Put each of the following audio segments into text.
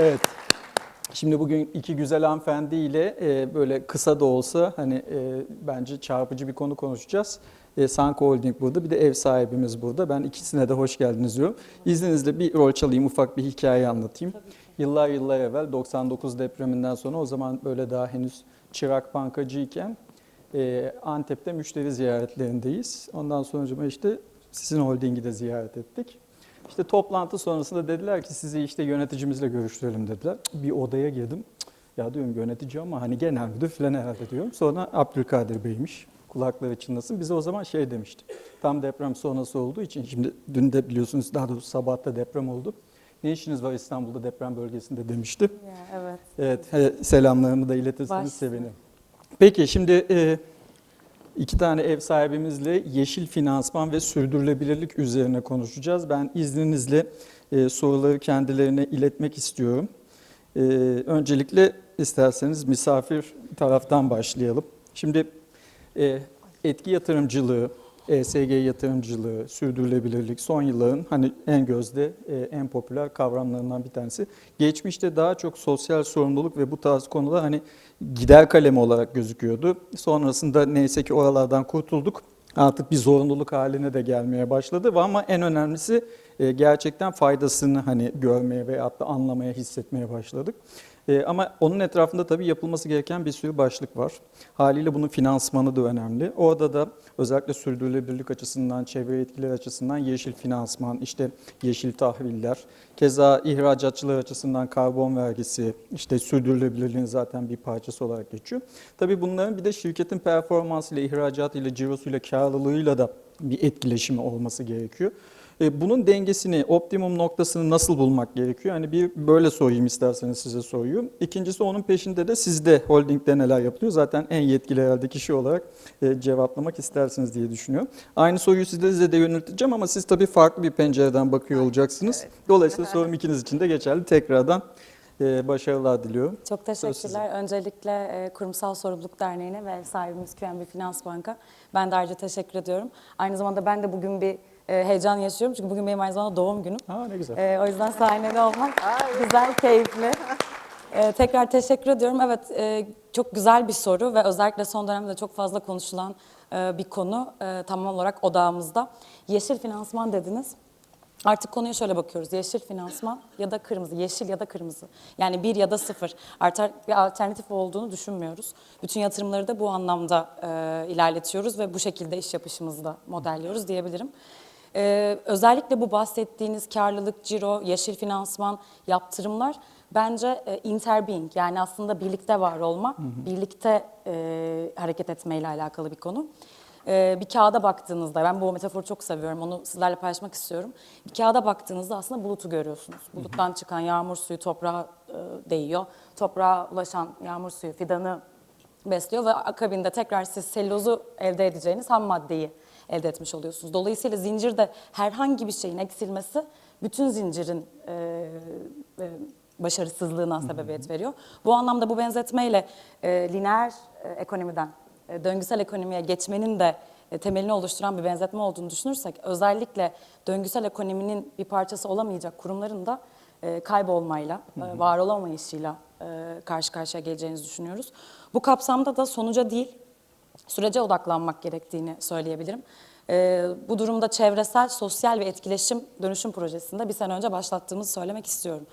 Evet. Şimdi bugün iki güzel hanımefendiyle e, böyle kısa da olsa hani e, bence çarpıcı bir konu konuşacağız. E, Sanko Holding burada, bir de ev sahibimiz burada. Ben ikisine de hoş geldiniz diyorum. İzninizle bir rol çalayım, ufak bir hikaye anlatayım. Yıllar yıllar evvel 99 depreminden sonra o zaman böyle daha henüz çırak bankacıyken e, Antep'te müşteri ziyaretlerindeyiz. Ondan sonra işte sizin holdingi de ziyaret ettik. İşte toplantı sonrasında dediler ki sizi işte yöneticimizle görüştürelim dediler. Bir odaya girdim. Ya diyorum yönetici ama hani genel müdür falan herhalde diyorum. Sonra Abdülkadir Bey'miş. Kulakları çınlasın. Bize o zaman şey demişti. Tam deprem sonrası olduğu için şimdi dün de biliyorsunuz daha doğrusu sabahta deprem oldu. Ne işiniz var İstanbul'da deprem bölgesinde demişti. Ya, evet. Evet, selamlarımı da iletirseniz Başsın. sevinirim. Peki şimdi e, iki tane ev sahibimizle yeşil finansman ve sürdürülebilirlik üzerine konuşacağız. Ben izninizle e, soruları kendilerine iletmek istiyorum. E, öncelikle isterseniz misafir taraftan başlayalım. Şimdi e, etki yatırımcılığı, ESG yatırımcılığı, sürdürülebilirlik son yılların hani en gözde, e, en popüler kavramlarından bir tanesi. Geçmişte daha çok sosyal sorumluluk ve bu tarz konular hani gider kalemi olarak gözüküyordu. Sonrasında neyse ki oralardan kurtulduk. Artık bir zorunluluk haline de gelmeye başladı ama en önemlisi e, gerçekten faydasını hani görmeye ve hatta anlamaya, hissetmeye başladık. E, Ama onun etrafında tabii yapılması gereken bir sürü başlık var. Haliyle bunun finansmanı da önemli. Orada da özellikle sürdürülebilirlik açısından, çevre etkileri açısından yeşil finansman, işte yeşil tahviller, keza ihracatçılar açısından karbon vergisi, işte sürdürülebilirliğin zaten bir parçası olarak geçiyor. Tabii bunların bir de şirketin performansıyla, ihracatıyla, cirosuyla, karlılığıyla da bir etkileşimi olması gerekiyor. E, Bunun dengesini, optimum noktasını nasıl bulmak gerekiyor? Hani bir böyle sorayım isterseniz size soruyu. İkincisi onun peşinde de sizde holdingde neler yapılıyor? Zaten en yetkili herhalde kişi olarak e, cevaplamak istersiniz diye düşünüyorum. Aynı soruyu size, size de yönelteceğim ama siz tabii farklı bir pencereden bakıyor olacaksınız. Dolayısıyla sorum ikiniz için de geçerli. Tekrardan e, başarılar diliyorum. Çok teşekkürler. Öncelikle Kurumsal Sorumluluk Derneği'ne ve sahibimiz QNB Finans Banka. Ben de ayrıca teşekkür ediyorum. Aynı zamanda ben de bugün bir e, heyecan yaşıyorum. Çünkü bugün benim aynı zamanda doğum günüm. Ha ne güzel. E, o yüzden sahnede olmak güzel, keyifli. E, tekrar teşekkür ediyorum. Evet, e, çok güzel bir soru ve özellikle son dönemde çok fazla konuşulan e, bir konu e, tamam olarak odağımızda. Yeşil finansman dediniz. Artık konuya şöyle bakıyoruz. Yeşil finansman ya da kırmızı, yeşil ya da kırmızı. Yani bir ya da sıfır. Artık bir alternatif olduğunu düşünmüyoruz. Bütün yatırımları da bu anlamda e, ilerletiyoruz ve bu şekilde iş yapışımızı da modelliyoruz diyebilirim. Ee, özellikle bu bahsettiğiniz karlılık, ciro, yeşil finansman, yaptırımlar bence e, interbeing yani aslında birlikte var olma, birlikte e, hareket etmeyle alakalı bir konu. Ee, bir kağıda baktığınızda, ben bu metaforu çok seviyorum, onu sizlerle paylaşmak istiyorum. Bir kağıda baktığınızda aslında bulutu görüyorsunuz. Buluttan çıkan yağmur suyu toprağa e, değiyor. Toprağa ulaşan yağmur suyu fidanı besliyor ve akabinde tekrar siz selülozu elde edeceğiniz ham maddeyi elde etmiş oluyorsunuz. Dolayısıyla zincirde herhangi bir şeyin eksilmesi bütün zincirin e, e, başarısızlığına sebebiyet veriyor. Bu anlamda bu benzetmeyle e, lineer e, ekonomiden e, döngüsel ekonomiye geçmenin de e, temelini oluşturan bir benzetme olduğunu düşünürsek özellikle döngüsel ekonominin bir parçası olamayacak kurumların da e, kaybolmayla, e, var olamayışıyla e, karşı karşıya geleceğinizi düşünüyoruz. Bu kapsamda da sonuca değil, sürece odaklanmak gerektiğini söyleyebilirim. Ee, bu durumda çevresel, sosyal ve etkileşim dönüşüm projesinde bir sene önce başlattığımızı söylemek istiyorum.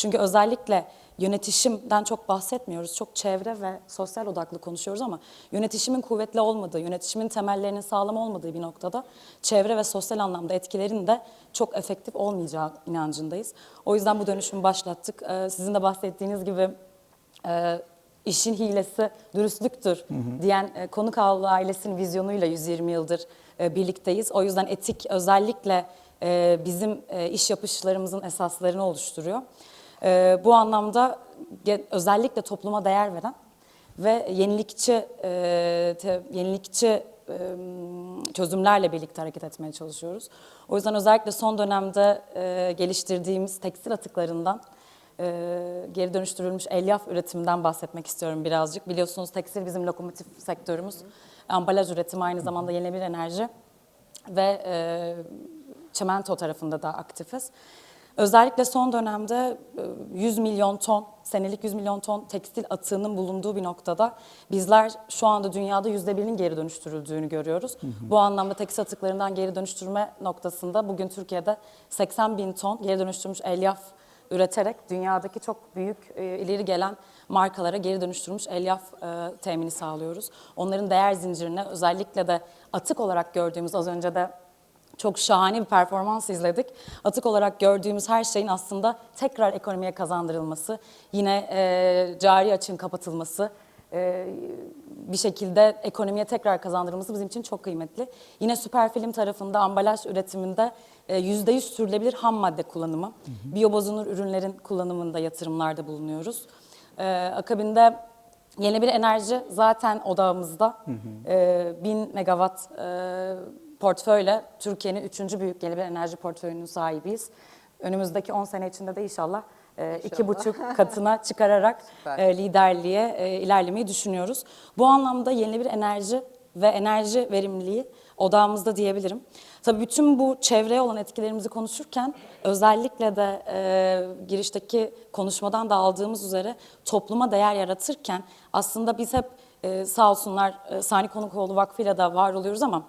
Çünkü özellikle yönetişimden çok bahsetmiyoruz. Çok çevre ve sosyal odaklı konuşuyoruz ama yönetişimin kuvvetli olmadığı, yönetişimin temellerinin sağlam olmadığı bir noktada çevre ve sosyal anlamda etkilerin de çok efektif olmayacağı inancındayız. O yüzden bu dönüşümü başlattık. Ee, sizin de bahsettiğiniz gibi e, işin hilesi dürüstlüktür diyen e, konuk ailesinin vizyonuyla 120 yıldır e, birlikteyiz. O yüzden etik özellikle e, bizim e, iş yapışlarımızın esaslarını oluşturuyor. E, bu anlamda özellikle topluma değer veren ve yenilikçi e, te- yenilikçi e, çözümlerle birlikte hareket etmeye çalışıyoruz. O yüzden özellikle son dönemde e, geliştirdiğimiz tekstil atıklarından e, geri dönüştürülmüş elyaf üretiminden bahsetmek istiyorum birazcık. Biliyorsunuz tekstil bizim lokomotif sektörümüz. Ambalaj üretimi aynı zamanda yenilenebilir enerji ve e, çimento tarafında da aktifiz. Özellikle son dönemde e, 100 milyon ton, senelik 100 milyon ton tekstil atığının bulunduğu bir noktada bizler şu anda dünyada %1'in geri dönüştürüldüğünü görüyoruz. Bu anlamda tekstil atıklarından geri dönüştürme noktasında bugün Türkiye'de 80 bin ton geri dönüştürmüş elyaf üreterek dünyadaki çok büyük e, ileri gelen markalara geri dönüştürülmüş elyaf e, temini sağlıyoruz. Onların değer zincirine özellikle de atık olarak gördüğümüz az önce de çok şahane bir performans izledik. Atık olarak gördüğümüz her şeyin aslında tekrar ekonomiye kazandırılması, yine e, cari açığın kapatılması, e, bir şekilde ekonomiye tekrar kazandırılması bizim için çok kıymetli. Yine süper film tarafında ambalaj üretiminde e, %100 sürülebilir ham madde kullanımı, biyobozunur ürünlerin kullanımında yatırımlarda bulunuyoruz. E, akabinde yenilenebilir enerji zaten odağımızda. E, 1000 megawatt e, portföyle Türkiye'nin üçüncü büyük yenilenebilir enerji portföyünün sahibiyiz. Önümüzdeki 10 sene içinde de inşallah e, iki buçuk katına çıkararak Süper. e, liderliğe e, ilerlemeyi düşünüyoruz. Bu anlamda yenilenebilir enerji ve enerji verimliliği odağımızda diyebilirim. Tabii bütün bu çevreye olan etkilerimizi konuşurken özellikle de e, girişteki konuşmadan da aldığımız üzere topluma değer yaratırken aslında biz hep e, sağ olsunlar e, Sani Konukoğlu Vakfı'yla da var oluyoruz ama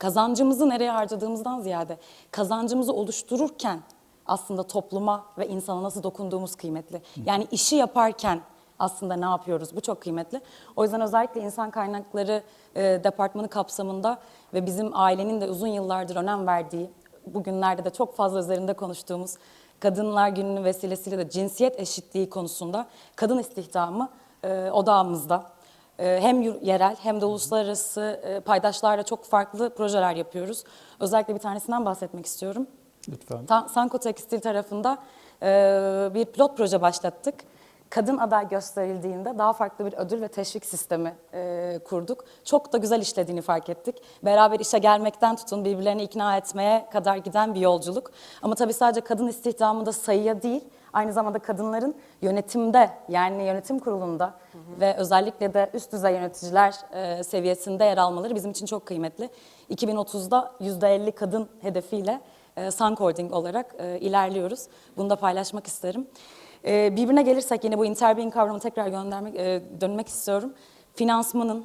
kazancımızı nereye harcadığımızdan ziyade kazancımızı oluştururken aslında topluma ve insana nasıl dokunduğumuz kıymetli. Yani işi yaparken aslında ne yapıyoruz bu çok kıymetli. O yüzden özellikle insan kaynakları e, departmanı kapsamında ve bizim ailenin de uzun yıllardır önem verdiği, bugünlerde de çok fazla üzerinde konuştuğumuz Kadınlar Günü'nün vesilesiyle de cinsiyet eşitliği konusunda kadın istihdamı e, odağımızda. Ee, Hem yerel hem de uluslararası e, paydaşlarla çok farklı projeler yapıyoruz. Özellikle bir tanesinden bahsetmek istiyorum. Lütfen. Ta- Sanko Tekstil tarafında e, bir pilot proje başlattık. Kadın aday gösterildiğinde daha farklı bir ödül ve teşvik sistemi e, kurduk. Çok da güzel işlediğini fark ettik. Beraber işe gelmekten tutun birbirlerini ikna etmeye kadar giden bir yolculuk. Ama tabii sadece kadın istihdamında sayıya değil, aynı zamanda kadınların yönetimde yani yönetim kurulunda ve özellikle de üst düzey yöneticiler e, seviyesinde yer almaları bizim için çok kıymetli. 2030'da %50 kadın hedefiyle e, Sun Holding olarak e, ilerliyoruz. Bunu da paylaşmak isterim. E, birbirine gelirsek yine bu interbeing kavramı tekrar göndermek, e, dönmek istiyorum. Finansmanın,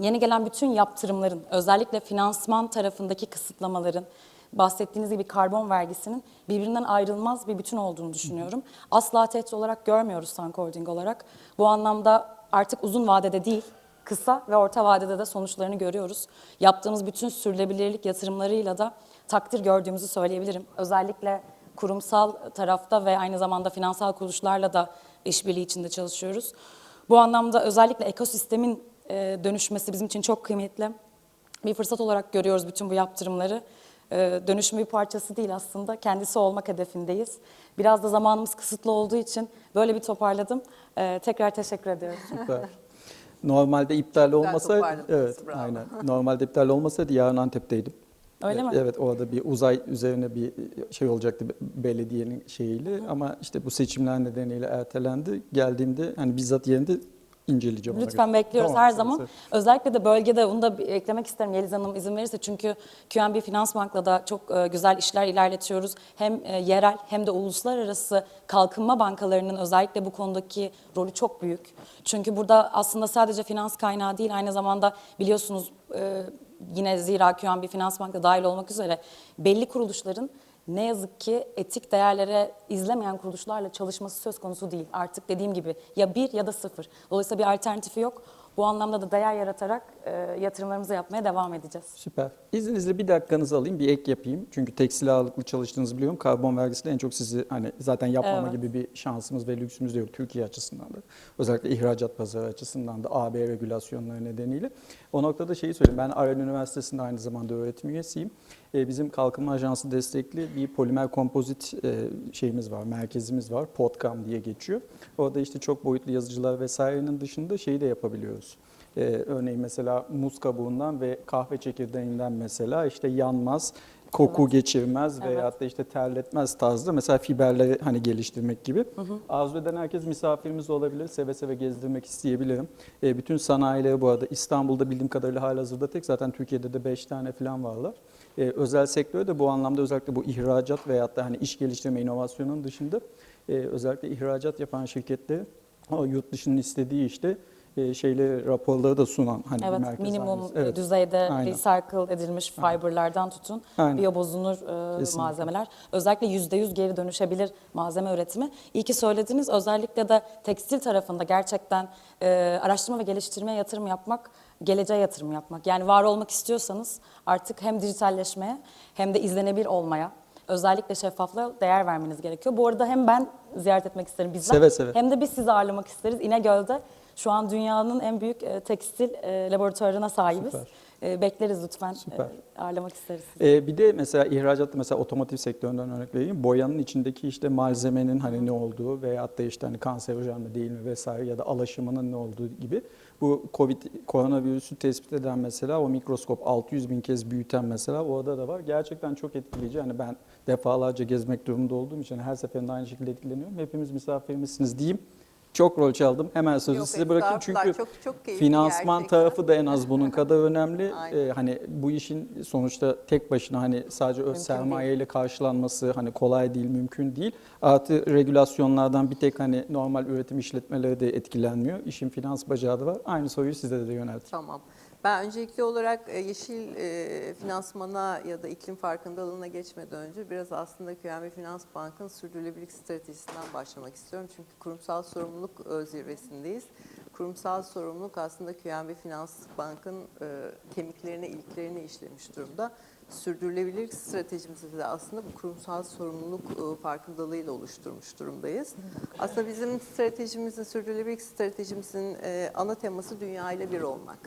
yeni gelen bütün yaptırımların, özellikle finansman tarafındaki kısıtlamaların, bahsettiğiniz gibi karbon vergisinin birbirinden ayrılmaz bir bütün olduğunu düşünüyorum. Asla tehdit olarak görmüyoruz Sun Holding olarak. Bu anlamda artık uzun vadede değil, kısa ve orta vadede de sonuçlarını görüyoruz. Yaptığımız bütün sürdürülebilirlik yatırımlarıyla da takdir gördüğümüzü söyleyebilirim. Özellikle kurumsal tarafta ve aynı zamanda finansal kuruluşlarla da işbirliği içinde çalışıyoruz. Bu anlamda özellikle ekosistemin e, dönüşmesi bizim için çok kıymetli. Bir fırsat olarak görüyoruz bütün bu yaptırımları. E, dönüşümün bir parçası değil aslında, kendisi olmak hedefindeyiz. Biraz da zamanımız kısıtlı olduğu için böyle bir toparladım. E, tekrar teşekkür ediyorum. Süper. Normalde iptal olmasaydı, toparladınız, evet, bravo. aynen. Normalde iptal olmasaydı yarın Antep'teydim. Öyle mi? Evet, orada bir uzay üzerine bir şey olacaktı belediyenin şeyiyle ama işte bu seçimler nedeniyle ertelendi. Geldiğimde hani bizzat yerinde inceleyeceğim. Lütfen bekliyoruz Tamam, her zaman. tamam. Özellikle de bölgede onu da eklemek isterim Yeliz Hanım izin verirse. Çünkü QNB Finansbank'la da çok e, güzel işler ilerletiyoruz. Hem e, yerel hem de uluslararası kalkınma bankalarının özellikle bu konudaki rolü çok büyük. Çünkü burada aslında sadece finans kaynağı değil aynı zamanda biliyorsunuz e, yine zira QNB Finansbank da dahil olmak üzere belli kuruluşların ne yazık ki etik değerlere izlemeyen kuruluşlarla çalışması söz konusu değil. Artık dediğim gibi ya bir ya da sıfır. Dolayısıyla bir alternatifi yok. Bu anlamda da değer yaratarak e, yatırımlarımızı yapmaya devam edeceğiz. Süper. İzninizle bir dakikanızı alayım, bir ek yapayım. Çünkü tekstil ağırlıklı çalıştığınızı biliyorum. Karbon vergisiyle en çok sizi hani zaten yapmama Evet. gibi bir şansımız ve lüksümüz de yok Türkiye açısından da. Özellikle ihracat pazarı açısından da AB regülasyonları nedeniyle. O noktada şeyi söyleyeyim. Ben Aral Üniversitesi'nde aynı zamanda öğretim üyesiyim. Ee, bizim Kalkınma Ajansı destekli bir polimer kompozit e, şeyimiz var, merkezimiz var. Podcam diye geçiyor. Orada işte çok boyutlu yazıcılar vesairenin dışında şeyi de yapabiliyoruz. Ee, örneğin mesela muz kabuğundan ve kahve çekirdeğinden mesela işte yanmaz koku geçirmez veyahut da işte terletmez tarzda mesela fiberleri hani geliştirmek gibi. Arzu eden herkes misafirimiz olabilir. Seve seve gezdirmek isteyebilirim. E, bütün sanayileri bu arada İstanbul'da bildiğim kadarıyla halihazırda tek zaten Türkiye'de de 5 tane falan varlar. E, özel sektörde de bu anlamda özellikle bu ihracat veyahut da hani iş geliştirme inovasyonun dışında e, özellikle ihracat yapan şirketleri o yurt dışının istediği işte e, şeyleri raporları da sunan hani Evet, merkez minimum halinesi. Evet. düzeyde Aynen. recycle edilmiş fiberlardan tutun, Aynen. biyobozunur e, Kesinlikle. malzemeler. Özellikle %100 geri dönüşebilir malzeme üretimi. İyi ki söylediniz. Özellikle de tekstil tarafında gerçekten e, araştırma ve geliştirmeye yatırım yapmak, geleceğe yatırım yapmak. Yani var olmak istiyorsanız artık hem dijitalleşmeye hem de izlenebilir olmaya, özellikle şeffaflığa değer vermeniz gerekiyor. Bu arada hem ben ziyaret etmek isterim bizzat Seve seve. hem de biz sizi ağırlamak isteriz. İnegöl'de şu an dünyanın en büyük e, tekstil e, laboratuvarına sahibiz. Süper. E, bekleriz lütfen. Süper. E, ağırlamak isteriz. Ee, bir de mesela ihracatta mesela otomotiv sektöründen örnek vereyim. Boyanın içindeki işte malzemenin hani ne olduğu veyahut da işte hani kanserojen mi değil mi vesaire ya da alaşımının ne olduğu gibi. Bu Covid koronavirüsü tespit eden mesela o mikroskop 600 bin kez büyüten mesela orada da var. Gerçekten çok etkileyici. Hani ben defalarca gezmek durumunda olduğum için her seferinde aynı şekilde etkileniyorum. Hepimiz misafirimizsiniz diyeyim. Çok rol çaldım. Hemen sözü Yok, size bırakayım çünkü Çok- çok finansman gerçekten. tarafı da en az bunun kadar önemli. Aynen. Ee, hani bu işin sonuçta tek başına hani sadece öz sermayeyle karşılanması hani kolay değil, mümkün değil. Artı regülasyonlardan bir tek hani normal üretim işletmeleri de etkilenmiyor. İşin finans bacağı da var. Aynı soruyu size de yönelteyim. Tamam. Ben öncelikli olarak e, yeşil e, finansmana ya da iklim farkındalığına geçmeden önce biraz aslında QNB Finans Bank'ın sürdürülebilirlik stratejisinden başlamak istiyorum. Çünkü kurumsal sorumluluk e, zirvesindeyiz. Kurumsal sorumluluk aslında QNB Finans Bank'ın kemiklerine, iliklerine işlemiş durumda. Sürdürülebilirlik stratejimizi de aslında bu kurumsal sorumluluk farkındalığıyla oluşturmuş durumdayız. Aslında bizim stratejimizin, sürdürülebilirlik stratejimizin ana teması dünya ile bir olmak.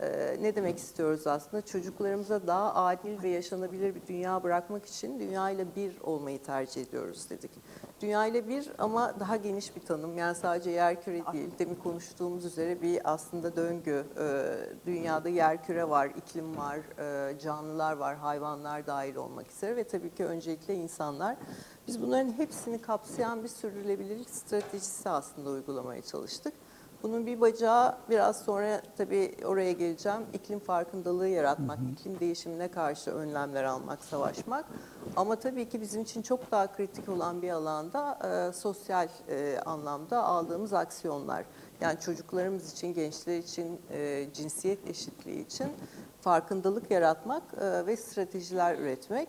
Ee, ne demek istiyoruz aslında? Çocuklarımıza daha adil ve yaşanabilir bir dünya bırakmak için dünya ile bir olmayı tercih ediyoruz dedik. Dünya ile bir ama daha geniş bir tanım. Yani sadece yer küre değil. Demin konuştuğumuz üzere bir aslında döngü. Ee, dünyada yer küre var, iklim var, e, canlılar var, hayvanlar dahil olmak üzere ve tabii ki öncelikle insanlar. Biz bunların hepsini kapsayan bir sürdürülebilirlik stratejisi aslında uygulamaya çalıştık. Bunun bir bacağı biraz sonra tabii oraya geleceğim. İklim farkındalığı yaratmak, iklim değişimine karşı önlemler almak, savaşmak. Ama tabii ki bizim için çok daha kritik olan bir alanda e, sosyal e, anlamda aldığımız aksiyonlar. Yani çocuklarımız için, gençler için, e, cinsiyet eşitliği için farkındalık yaratmak e, ve stratejiler üretmek.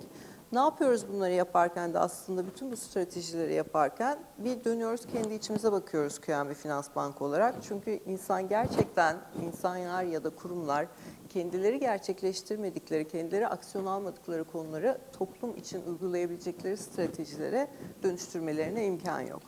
Ne yapıyoruz bunları yaparken de aslında bütün bu stratejileri yaparken bir dönüyoruz kendi içimize bakıyoruz QNB Finans Bank olarak. Çünkü insan gerçekten insanlar ya da kurumlar kendileri gerçekleştirmedikleri, kendileri aksiyon almadıkları konuları toplum için uygulayabilecekleri stratejilere dönüştürmelerine imkan yok.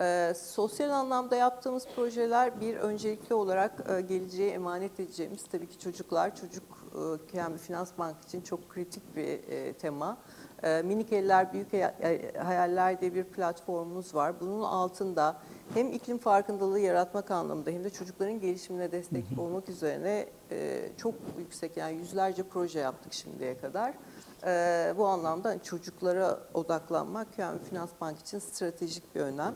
Ee, sosyal anlamda yaptığımız projeler bir öncelikli olarak e, geleceğe emanet edeceğimiz tabii ki çocuklar, çocuk e, QNB Finans Bank için çok kritik bir e, tema. E, Minik Eller Büyük e, Hayaller diye bir platformumuz var. Bunun altında hem iklim farkındalığı yaratmak anlamında hem de çocukların gelişimine destek olmak üzerine e, çok yüksek yani yüzlerce proje yaptık şimdiye kadar. E, bu anlamda çocuklara odaklanmak yani Finans Bank için stratejik bir önem.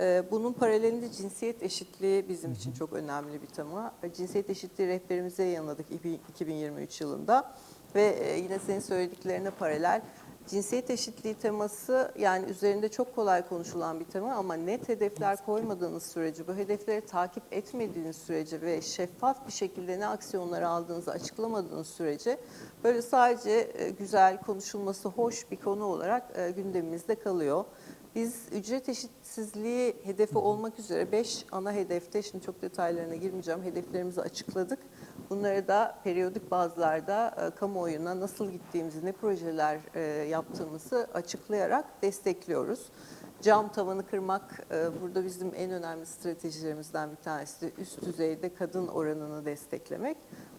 E, Bunun paralelinde cinsiyet eşitliği bizim için çok önemli bir tema. Cinsiyet eşitliği rehberimize yayınladık 2023 yılında ve e, yine senin söylediklerine paralel cinsiyet eşitliği teması yani üzerinde çok kolay konuşulan bir tema ama net hedefler koymadığınız sürece, bu hedefleri takip etmediğiniz sürece ve şeffaf bir şekilde ne aksiyonlar aldığınızı açıklamadığınız sürece böyle sadece e, güzel konuşulması hoş bir konu olarak e, gündemimizde kalıyor. Biz ücret eşitsizliği hedefi olmak üzere 5 ana hedefte, şimdi çok detaylarına girmeyeceğim, hedeflerimizi açıkladık. Bunları da periyodik bazlarda e, kamuoyuna nasıl gittiğimizi, ne projeler e, yaptığımızı açıklayarak destekliyoruz. Cam tavanı kırmak e, burada bizim en önemli stratejilerimizden bir tanesi üst düzeyde kadın oranını desteklemek.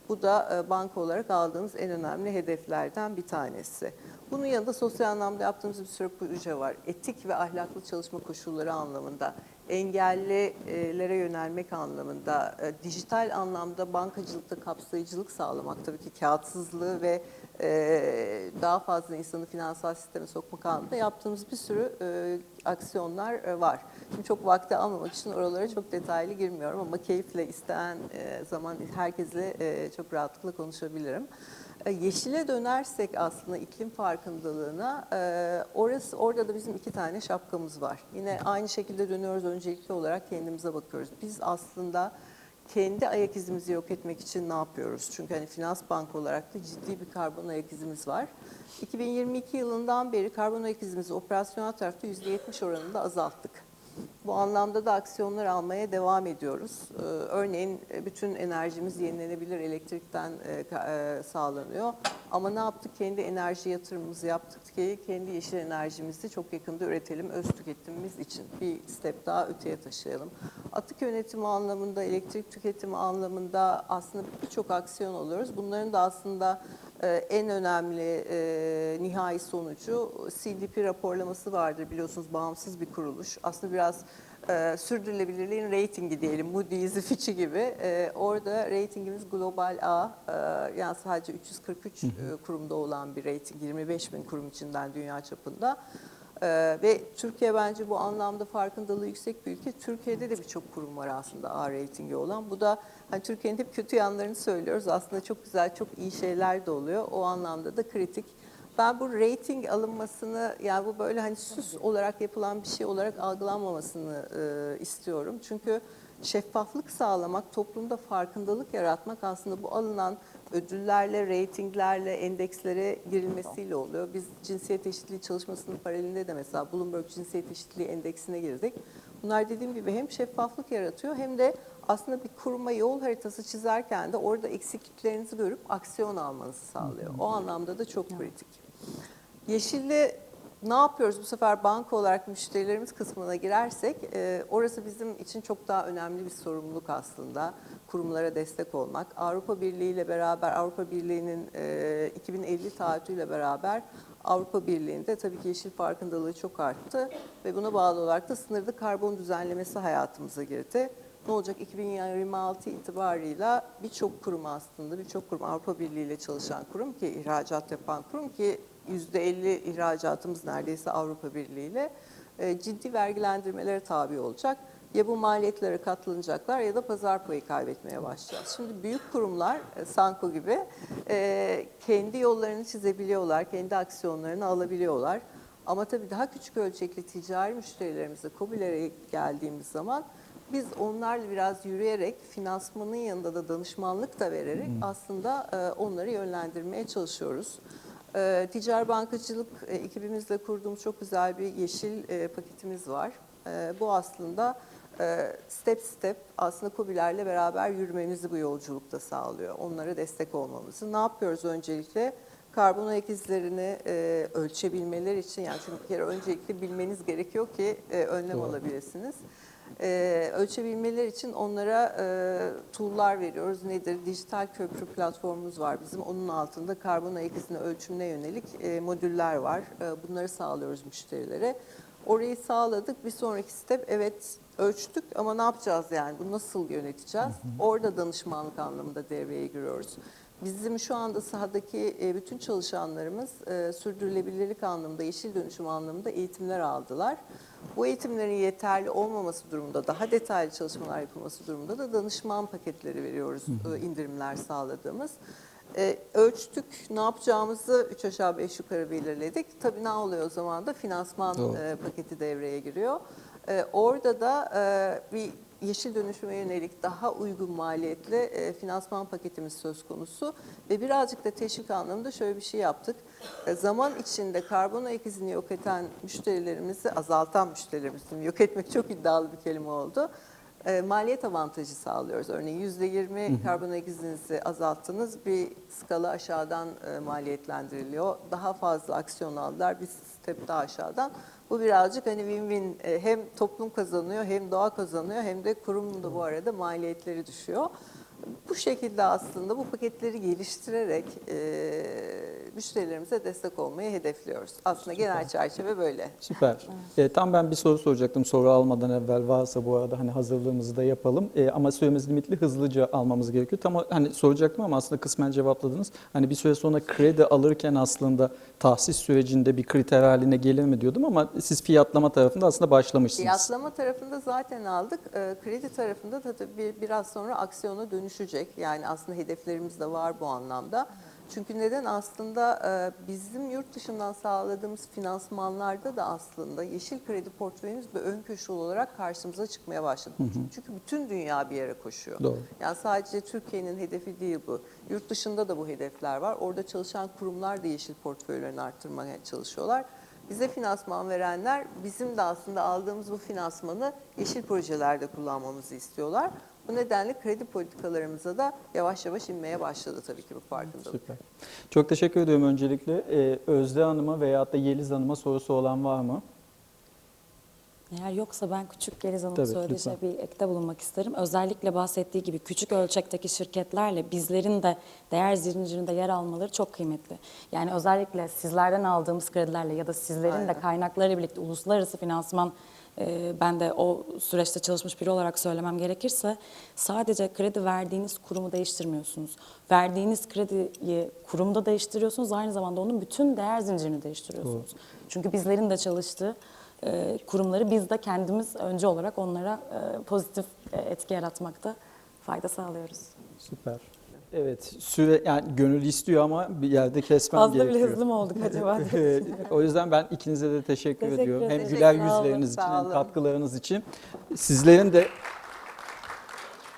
Bu da e, banka olarak aldığımız en önemli hedeflerden bir tanesi. Bunun yanında sosyal anlamda yaptığımız bir sürü proje var. Etik ve ahlaklı çalışma koşulları anlamında, engellilere yönelmek anlamında, e, dijital anlamda bankacılıkta kapsayıcılık sağlamak tabii ki kağıtsızlığı ve daha fazla insanı finansal sisteme sokmak anlamında yaptığımız bir sürü e, aksiyonlar e, var. Şimdi çok vakti almamak için oralara çok detaylı girmiyorum ama keyifle isteyen e, zaman herkesle çok rahatlıkla konuşabilirim. Yeşile dönersek aslında iklim farkındalığına orası orada da bizim iki tane şapkamız var. Yine aynı şekilde dönüyoruz öncelikli olarak kendimize bakıyoruz. Biz aslında kendi ayak izimizi yok etmek için ne yapıyoruz? Çünkü hani finans bank olarak da ciddi bir karbon ayak izimiz var. 2022 yılından beri karbon ayak izimizi operasyonel tarafta %70 oranında azalttık. Bu anlamda da aksiyonlar almaya devam ediyoruz. Ee, örneğin e, bütün enerjimiz yenilenebilir elektrikten e, e, sağlanıyor. Ama ne yaptık? Kendi enerji yatırımımızı yaptık ki kendi yeşil enerjimizi çok yakında üretelim öz tüketimimiz için. Bir step daha öteye taşıyalım. Atık yönetimi anlamında, elektrik tüketimi anlamında aslında birçok aksiyon alıyoruz. Bunların da aslında en önemli e, nihai sonucu CDP raporlaması vardır biliyorsunuz bağımsız bir kuruluş. Aslında biraz e, sürdürülebilirliğin reytingi diyelim Moody's'i Fitch'i gibi. E, orada reytingimiz global A e, yani sadece 343 e, kurumda olan bir reyting 25 bin kurum içinden dünya çapında. Ee, ve Türkiye bence bu anlamda farkındalığı yüksek bir ülke. Türkiye'de de birçok kurum var aslında A reytingi olan. Bu da hani Türkiye'nin hep kötü yanlarını söylüyoruz. Aslında çok güzel, çok iyi şeyler de oluyor. O anlamda da kritik. Ben bu rating alınmasını yani bu böyle hani süs olarak yapılan bir şey olarak algılanmamasını e, istiyorum. Çünkü şeffaflık sağlamak, toplumda farkındalık yaratmak aslında bu alınan ödüllerle, reytinglerle, endekslere girilmesiyle oluyor. Biz cinsiyet eşitliği çalışmasının paralelinde de mesela Bloomberg Cinsiyet Eşitliği Endeksine girdik. Bunlar dediğim gibi hem şeffaflık yaratıyor hem de aslında bir kuruma yol haritası çizerken de orada eksikliklerinizi görüp aksiyon almanızı sağlıyor. O anlamda da çok kritik. Yeşil'de ne yapıyoruz bu sefer banka olarak müşterilerimiz kısmına girersek e, orası bizim için çok daha önemli bir sorumluluk aslında kurumlara destek olmak. Avrupa Birliği ile beraber Avrupa Birliği'nin e, 2050 taahhütüyle beraber Avrupa Birliği'nde tabii ki yeşil farkındalığı çok arttı ve buna bağlı olarak da sınırlı karbon düzenlemesi hayatımıza girdi. Ne olacak 2026 itibarıyla birçok kurum aslında birçok kurum Avrupa Birliği ile çalışan kurum ki ihracat yapan kurum ki %50 ihracatımız neredeyse Avrupa Birliği ile e, ciddi vergilendirmelere tabi olacak. Ya bu maliyetlere katlanacaklar ya da pazar payı kaybetmeye başlayacağız. Şimdi büyük kurumlar, e, Sanko gibi e, kendi yollarını çizebiliyorlar, kendi aksiyonlarını alabiliyorlar. Ama tabii daha küçük ölçekli ticari müşterilerimize, COBİ'lere geldiğimiz zaman biz onlarla biraz yürüyerek, finansmanın yanında da danışmanlık da vererek aslında onları yönlendirmeye çalışıyoruz. E, ticari bankacılık e, ekibimizle kurduğumuz çok güzel bir yeşil e, paketimiz var. E, bu aslında e, step step aslında COBİ'lerle beraber yürümemizi bu yolculukta sağlıyor. Onlara destek olmamızı. Ne yapıyoruz öncelikle? Karbon ayak izlerini e, ölçebilmeleri için yani çünkü bir kere öncelikle bilmeniz gerekiyor ki e, önlem Doğru. alabilirsiniz. E, ölçebilmeler için onlara e, tool'lar veriyoruz. Nedir? Dijital köprü platformumuz var bizim. Onun altında karbon ayak izini ölçümüne yönelik e, modüller var. E, bunları sağlıyoruz müşterilere. Orayı sağladık. Bir sonraki step evet ölçtük ama ne yapacağız yani? Bu nasıl yöneteceğiz? Orada danışmanlık anlamında devreye giriyoruz. Bizim şu anda sahadaki e, bütün çalışanlarımız e, sürdürülebilirlik anlamında, yeşil dönüşüm anlamında eğitimler aldılar. Bu eğitimlerin yeterli olmaması durumunda, daha detaylı çalışmalar yapılması durumunda da danışman paketleri veriyoruz, e, indirimler sağladığımız. E, ölçtük, ne yapacağımızı 3 aşağı 5 yukarı belirledik. Tabii ne oluyor o zaman da finansman Doğru. e, paketi devreye giriyor. E, orada da e, bir yeşil dönüşüme yönelik daha uygun maliyetli e, finansman paketimiz söz konusu ve birazcık da teşvik anlamında şöyle bir şey yaptık. E, zaman içinde karbon ayak izini yok eden müşterilerimizi azaltan müşterilerimizi yok etmek çok iddialı bir kelime oldu. E, maliyet avantajı sağlıyoruz. Örneğin %20 karbon ayak izinizi azalttınız bir skala aşağıdan e, maliyetlendiriliyor. Daha fazla aksiyon aldılar bir step daha aşağıdan. Bu birazcık hani win-win e, hem toplum kazanıyor hem doğa kazanıyor hem de kurumun da bu arada maliyetleri düşüyor. Bu şekilde aslında bu paketleri geliştirerek e, müşterilerimize destek olmayı hedefliyoruz. Aslında genel çerçeve böyle. Süper. E, tam ben bir soru soracaktım soru almadan evvel varsa bu arada hani hazırlığımızı da yapalım. E, ama süremiz limitli hızlıca almamız gerekiyor. Tam hani soracaktım ama aslında kısmen cevapladınız. Hani bir süre sonra kredi alırken aslında tahsis sürecinde bir kriter haline gelir mi diyordum ama siz fiyatlama tarafında aslında başlamışsınız. Fiyatlama tarafında zaten aldık. Ee, Kredi tarafında da tabii biraz sonra aksiyona dönüşecek. Yani aslında hedeflerimiz de var bu anlamda. Çünkü neden aslında e, bizim yurt dışından sağladığımız finansmanlarda da aslında yeşil kredi portföyümüz bir ön köşe olarak karşımıza çıkmaya başladı. Çünkü bütün dünya bir yere koşuyor. Doğru. Yani sadece Türkiye'nin hedefi değil bu. Yurt dışında da bu hedefler var. Orada çalışan kurumlar da yeşil portföylerini arttırmaya çalışıyorlar. Bize finansman verenler bizim de aslında aldığımız bu finansmanı yeşil projelerde kullanmamızı istiyorlar. Bu nedenle kredi politikalarımıza da yavaş yavaş inmeye başladı tabii ki bu farkındalık. Süper. Çok teşekkür ediyorum öncelikle. E, Özde Hanım'a veyahut da Yeliz Hanım'a sorusu olan var mı? Eğer yoksa ben küçük Geliz Hanım'ın Tabii, söylediği lütfen. şeye bir ekte bulunmak isterim. Özellikle bahsettiği gibi küçük ölçekteki şirketlerle bizlerin de değer zincirinde yer almaları çok kıymetli. Yani özellikle sizlerden aldığımız kredilerle ya da sizlerin de Aynen. kaynaklarıyla birlikte uluslararası finansman e, ben de o süreçte çalışmış biri olarak söylemem gerekirse sadece kredi verdiğiniz kurumu değiştirmiyorsunuz. Verdiğiniz krediyi kurumda değiştiriyorsunuz aynı zamanda onun bütün değer zincirini değiştiriyorsunuz. Çünkü bizlerin de çalıştığı e, kurumları biz de kendimiz önce olarak onlara e, pozitif e, etki yaratmakta fayda sağlıyoruz. Süper. Evet, süre yani gönül istiyor ama bir yerde kesmem Fazla gerekiyor. bile hızlı mı olduk acaba? Evet, o yüzden ben ikinize de teşekkür, Teşekkür ediyorum. Hem güler yüzleriniz için hem katkılarınız için. Sizlerin de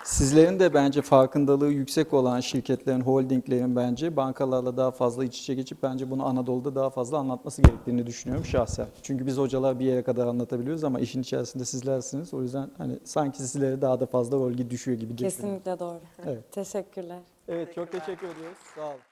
Sizlerin de bence farkındalığı yüksek olan şirketlerin, holdinglerin bence bankalarla daha fazla iç içe geçip bence bunu Anadolu'da daha fazla anlatması gerektiğini düşünüyorum şahsen. Çünkü biz hocalar bir yere kadar anlatabiliyoruz ama işin içerisinde sizlersiniz. O yüzden hani sanki sizlere daha da fazla rol düşüyor gibi düşünüyorum. Kesinlikle doğru. Evet. Teşekkürler. Evet çok teşekkür ediyoruz. Sağ olun.